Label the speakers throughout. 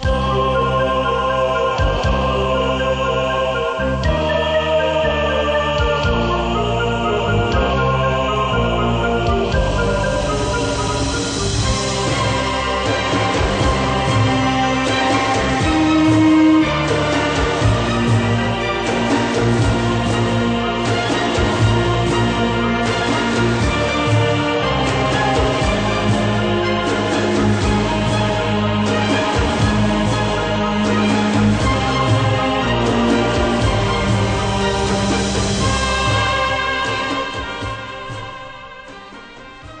Speaker 1: Oh!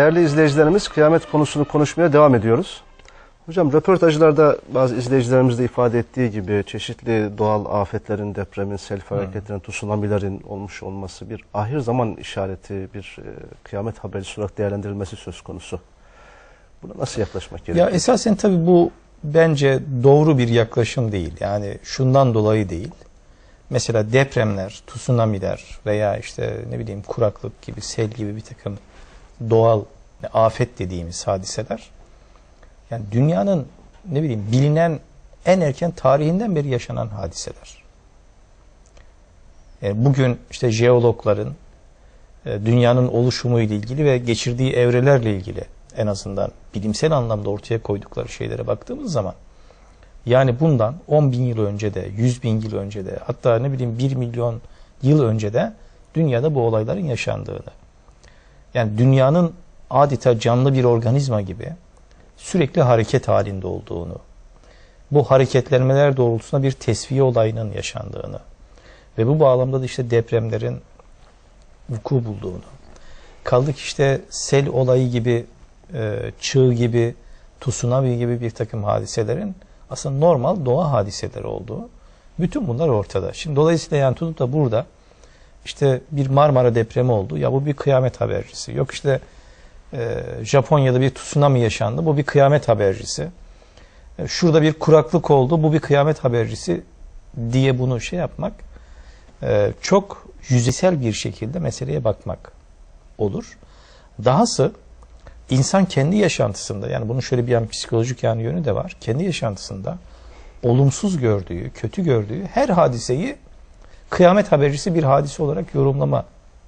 Speaker 1: Değerli izleyicilerimiz kıyamet konusunu konuşmaya devam ediyoruz. Hocam röportajlarda bazı izleyicilerimiz de ifade ettiği gibi çeşitli doğal afetlerin, depremin, sel felaketlerin, tsunamilerin olmuş olması bir ahir zaman işareti, bir e, kıyamet habercisi olarak değerlendirilmesi söz konusu. Buna nasıl yaklaşmak gerekiyor?
Speaker 2: Ya esasen tabii bu bence doğru bir yaklaşım değil. Yani şundan dolayı değil. Mesela depremler, tsunamiler veya işte ne bileyim kuraklık gibi, sel gibi bir takım doğal afet dediğimiz hadiseler yani dünyanın ne bileyim bilinen en erken tarihinden beri yaşanan hadiseler. Yani bugün işte jeologların e, dünyanın oluşumu ile ilgili ve geçirdiği evrelerle ilgili en azından bilimsel anlamda ortaya koydukları şeylere baktığımız zaman yani bundan 10 bin yıl önce de 100 bin yıl önce de hatta ne bileyim 1 milyon yıl önce de dünyada bu olayların yaşandığını yani dünyanın adeta canlı bir organizma gibi sürekli hareket halinde olduğunu, bu hareketlenmeler doğrultusunda bir tesviye olayının yaşandığını ve bu bağlamda da işte depremlerin vuku bulduğunu, kaldık işte sel olayı gibi, e, çığ gibi, tsunami gibi bir takım hadiselerin aslında normal doğa hadiseleri olduğu. Bütün bunlar ortada. Şimdi dolayısıyla yani tutup da burada işte bir Marmara depremi oldu. Ya bu bir kıyamet habercisi. Yok işte e, Japonya'da bir tsunami yaşandı. Bu bir kıyamet habercisi. E, şurada bir kuraklık oldu. Bu bir kıyamet habercisi diye bunu şey yapmak e, çok yüzeysel bir şekilde meseleye bakmak olur. Dahası insan kendi yaşantısında yani bunun şöyle bir yan psikolojik yan yönü de var. Kendi yaşantısında olumsuz gördüğü, kötü gördüğü her hadiseyi kıyamet habercisi bir hadise olarak yorumlama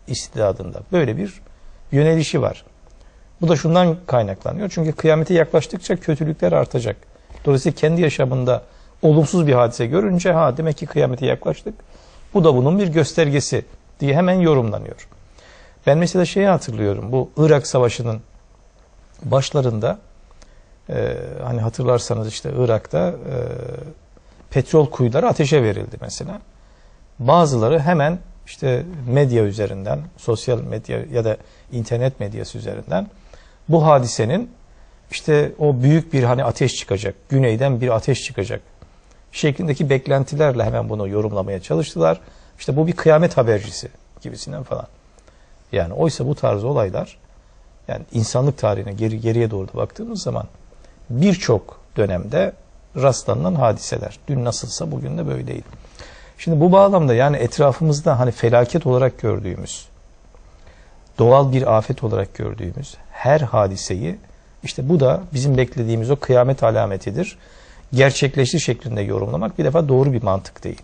Speaker 2: istidadında. Böyle bir yönelişi var. Bu da şundan kaynaklanıyor. Çünkü kıyamete yaklaştıkça kötülükler artacak. Dolayısıyla kendi yaşamında olumsuz bir hadise görünce ha demek ki kıyamete yaklaştık. Bu da bunun bir göstergesi diye hemen yorumlanıyor. Ben mesela şeyi hatırlıyorum. Bu Irak Savaşı'nın başlarında e, hani hatırlarsanız işte Irak'ta e, petrol kuyuları ateşe verildi mesela. Bazıları hemen işte medya üzerinden, sosyal medya ya da internet medyası üzerinden bu hadisenin işte o büyük bir hani ateş çıkacak, güneyden bir ateş çıkacak şeklindeki beklentilerle hemen bunu yorumlamaya çalıştılar. İşte bu bir kıyamet habercisi gibisinden falan. Yani oysa bu tarz olaylar yani insanlık tarihine geri, geriye doğru da baktığımız zaman birçok dönemde rastlanan hadiseler. Dün nasılsa bugün de böyleydi. Şimdi bu bağlamda yani etrafımızda hani felaket olarak gördüğümüz, doğal bir afet olarak gördüğümüz her hadiseyi işte bu da bizim beklediğimiz o kıyamet alametidir. Gerçekleşti şeklinde yorumlamak bir defa doğru bir mantık değil.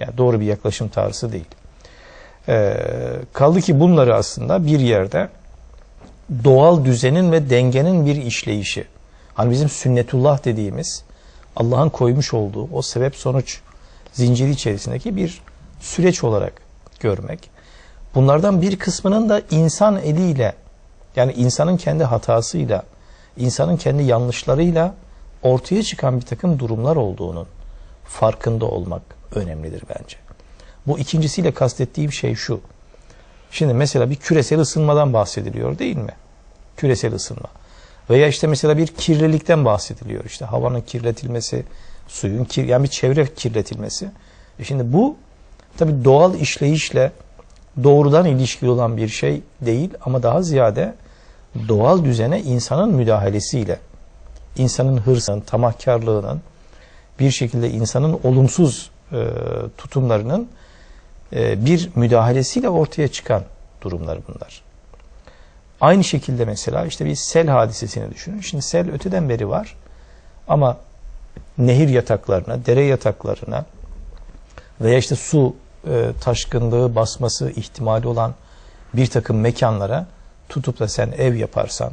Speaker 2: Yani doğru bir yaklaşım tarzı değil. Ee, kaldı ki bunları aslında bir yerde doğal düzenin ve dengenin bir işleyişi. Hani bizim sünnetullah dediğimiz Allah'ın koymuş olduğu o sebep sonuç zinciri içerisindeki bir süreç olarak görmek. Bunlardan bir kısmının da insan eliyle yani insanın kendi hatasıyla, insanın kendi yanlışlarıyla ortaya çıkan bir takım durumlar olduğunun farkında olmak önemlidir bence. Bu ikincisiyle kastettiğim şey şu. Şimdi mesela bir küresel ısınmadan bahsediliyor değil mi? Küresel ısınma. Veya işte mesela bir kirlilikten bahsediliyor. İşte havanın kirletilmesi, suyun kir yani bir çevre kirletilmesi. E şimdi bu tabi doğal işleyişle doğrudan ilişkili olan bir şey değil ama daha ziyade doğal düzene insanın müdahalesiyle, insanın hırsının, tamahkarlığının, bir şekilde insanın olumsuz e, tutumlarının e, bir müdahalesiyle ortaya çıkan durumlar bunlar. Aynı şekilde mesela işte bir sel hadisesini düşünün. Şimdi sel öteden beri var. Ama nehir yataklarına, dere yataklarına veya işte su e, taşkınlığı basması ihtimali olan bir takım mekanlara tutup da sen ev yaparsan,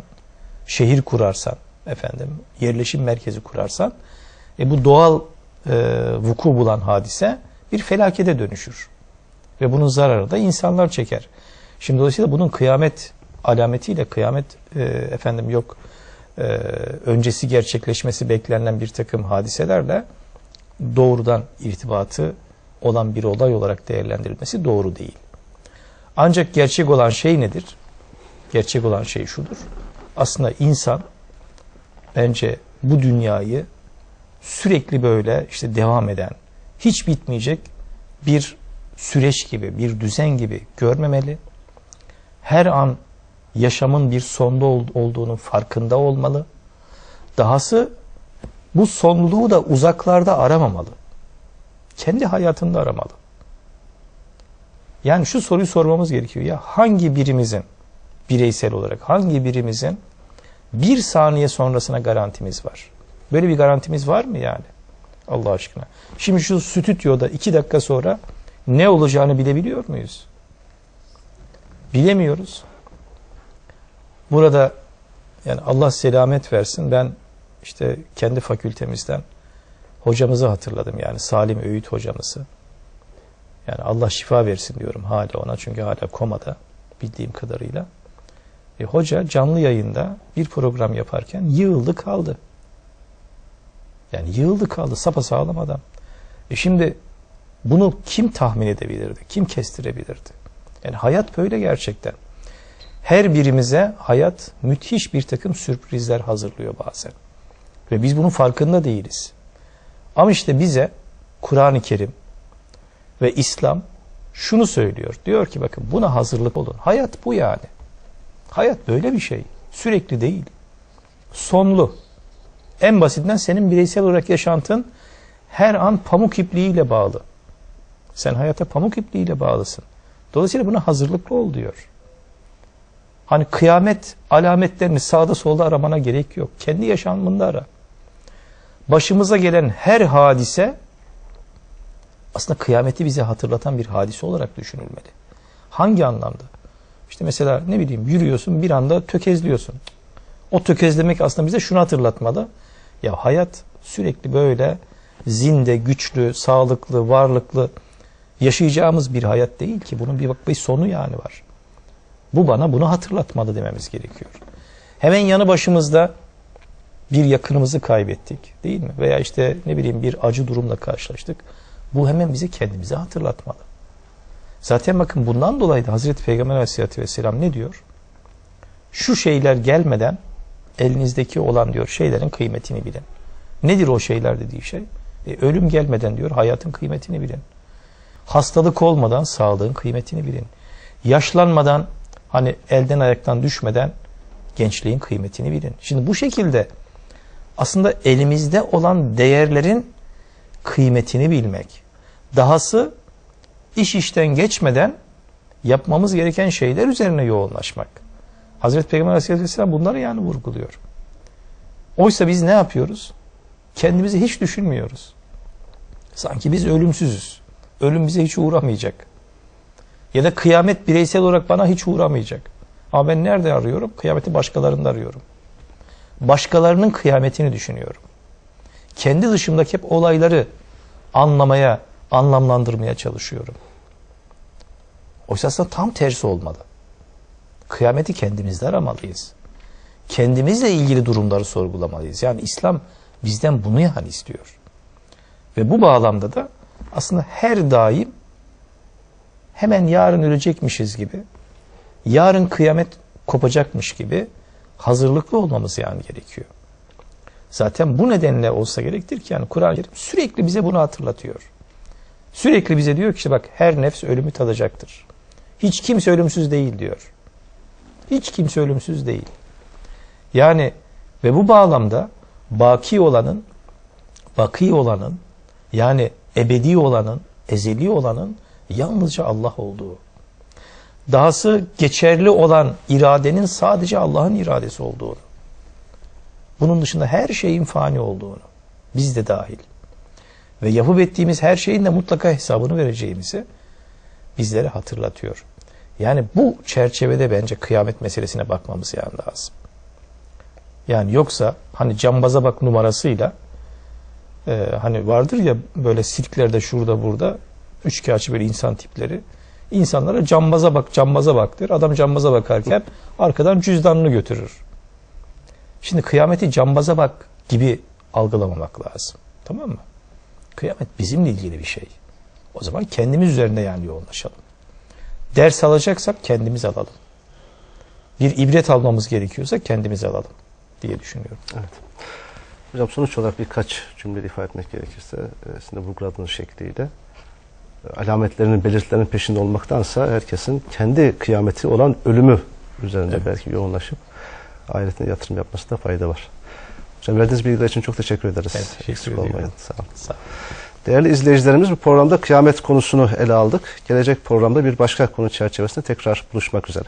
Speaker 2: şehir kurarsan, efendim yerleşim merkezi kurarsan, e, bu doğal e, vuku bulan hadise bir felakete dönüşür. Ve bunun zararı da insanlar çeker. Şimdi dolayısıyla bunun kıyamet alametiyle kıyamet e, efendim yok e, öncesi gerçekleşmesi beklenen bir takım hadiselerle doğrudan irtibatı olan bir olay olarak değerlendirilmesi doğru değil. Ancak gerçek olan şey nedir? Gerçek olan şey şudur. Aslında insan bence bu dünyayı sürekli böyle işte devam eden, hiç bitmeyecek bir süreç gibi, bir düzen gibi görmemeli. Her an yaşamın bir sonda ol- olduğunun farkında olmalı. Dahası bu sonluluğu da uzaklarda aramamalı. Kendi hayatında aramalı. Yani şu soruyu sormamız gerekiyor. Ya hangi birimizin bireysel olarak hangi birimizin bir saniye sonrasına garantimiz var? Böyle bir garantimiz var mı yani? Allah aşkına. Şimdi şu stüdyoda iki dakika sonra ne olacağını bilebiliyor muyuz? Bilemiyoruz. Burada yani Allah selamet versin. Ben işte kendi fakültemizden hocamızı hatırladım yani Salim Öğüt hocamızı. Yani Allah şifa versin diyorum hala ona çünkü hala komada bildiğim kadarıyla. E, hoca canlı yayında bir program yaparken yığıldı kaldı. Yani yığıldı kaldı sapasağlam adam. E şimdi bunu kim tahmin edebilirdi? Kim kestirebilirdi? Yani hayat böyle gerçekten. Her birimize hayat müthiş bir takım sürprizler hazırlıyor bazen. Ve biz bunun farkında değiliz. Ama işte bize Kur'an-ı Kerim ve İslam şunu söylüyor. Diyor ki bakın buna hazırlık olun. Hayat bu yani. Hayat böyle bir şey. Sürekli değil. Sonlu. En basitinden senin bireysel olarak yaşantın her an pamuk ipliğiyle bağlı. Sen hayata pamuk ipliğiyle bağlısın. Dolayısıyla buna hazırlıklı ol diyor. Hani kıyamet alametlerini sağda solda aramana gerek yok. Kendi yaşamında ara. Başımıza gelen her hadise aslında kıyameti bize hatırlatan bir hadise olarak düşünülmeli. Hangi anlamda? İşte mesela ne bileyim yürüyorsun bir anda tökezliyorsun. O tökezlemek aslında bize şunu hatırlatmalı. Ya hayat sürekli böyle zinde, güçlü, sağlıklı, varlıklı yaşayacağımız bir hayat değil ki. Bunun bir bak bir sonu yani var. Bu bana bunu hatırlatmalı dememiz gerekiyor. Hemen yanı başımızda bir yakınımızı kaybettik değil mi? Veya işte ne bileyim bir acı durumla karşılaştık. Bu hemen bize kendimizi hatırlatmalı. Zaten bakın bundan dolayı da Hazreti Peygamber Aleyhisselatü Vesselam ne diyor? Şu şeyler gelmeden elinizdeki olan diyor şeylerin kıymetini bilin. Nedir o şeyler dediği şey? E, ölüm gelmeden diyor hayatın kıymetini bilin. Hastalık olmadan sağlığın kıymetini bilin. Yaşlanmadan hani elden ayaktan düşmeden gençliğin kıymetini bilin. Şimdi bu şekilde aslında elimizde olan değerlerin kıymetini bilmek. Dahası iş işten geçmeden yapmamız gereken şeyler üzerine yoğunlaşmak. Hazreti Peygamber Aleyhisselam bunları yani vurguluyor. Oysa biz ne yapıyoruz? Kendimizi hiç düşünmüyoruz. Sanki biz ölümsüzüz. Ölüm bize hiç uğramayacak. Ya da kıyamet bireysel olarak bana hiç uğramayacak. Ama ben nerede arıyorum? Kıyameti başkalarında arıyorum. Başkalarının kıyametini düşünüyorum. Kendi dışımdaki hep olayları anlamaya, anlamlandırmaya çalışıyorum. Oysa aslında tam tersi olmalı. Kıyameti kendimizde aramalıyız. Kendimizle ilgili durumları sorgulamalıyız. Yani İslam bizden bunu yani istiyor. Ve bu bağlamda da aslında her daim hemen yarın ölecekmişiz gibi, yarın kıyamet kopacakmış gibi hazırlıklı olmamız yani gerekiyor. Zaten bu nedenle olsa gerektir ki yani Kur'an-ı Kerim sürekli bize bunu hatırlatıyor. Sürekli bize diyor ki işte bak her nefs ölümü tadacaktır. Hiç kimse ölümsüz değil diyor. Hiç kimse ölümsüz değil. Yani ve bu bağlamda baki olanın, baki olanın yani ebedi olanın, ezeli olanın yalnızca Allah olduğu. Dahası geçerli olan iradenin sadece Allah'ın iradesi olduğunu. Bunun dışında her şeyin fani olduğunu. Biz de dahil. Ve yapıp ettiğimiz her şeyin de mutlaka hesabını vereceğimizi bizlere hatırlatıyor. Yani bu çerçevede bence kıyamet meselesine bakmamız yani lazım. Yani yoksa hani cambaza bak numarasıyla e, hani vardır ya böyle sirklerde şurada burada üçkağıtçı böyle insan tipleri insanlara cambaza bak cambaza bak der. Adam cambaza bakarken arkadan cüzdanını götürür. Şimdi kıyameti cambaza bak gibi algılamamak lazım. Tamam mı? Kıyamet bizimle ilgili bir şey. O zaman kendimiz üzerinde yani yoğunlaşalım. Ders alacaksak kendimiz alalım. Bir ibret almamız gerekiyorsa kendimiz alalım diye düşünüyorum.
Speaker 1: Hocam sonuç olarak birkaç cümle ifade etmek gerekirse e, sizin de vurguladığınız şekliyle alametlerinin, belirtilerinin peşinde olmaktansa herkesin kendi kıyameti olan ölümü üzerinde
Speaker 2: Evet.
Speaker 1: belki yoğunlaşıp ahiretine yatırım yapmasında fayda var. Hocam verdiğiniz bilgiler için çok teşekkür ederiz.
Speaker 2: Ben teşekkür
Speaker 1: Eksik
Speaker 2: ediyorum.
Speaker 1: olmayın. Sağ olun.
Speaker 2: Sağ olun.
Speaker 1: Değerli izleyicilerimiz bu programda kıyamet konusunu ele aldık. Gelecek programda bir başka konu çerçevesinde tekrar buluşmak üzere.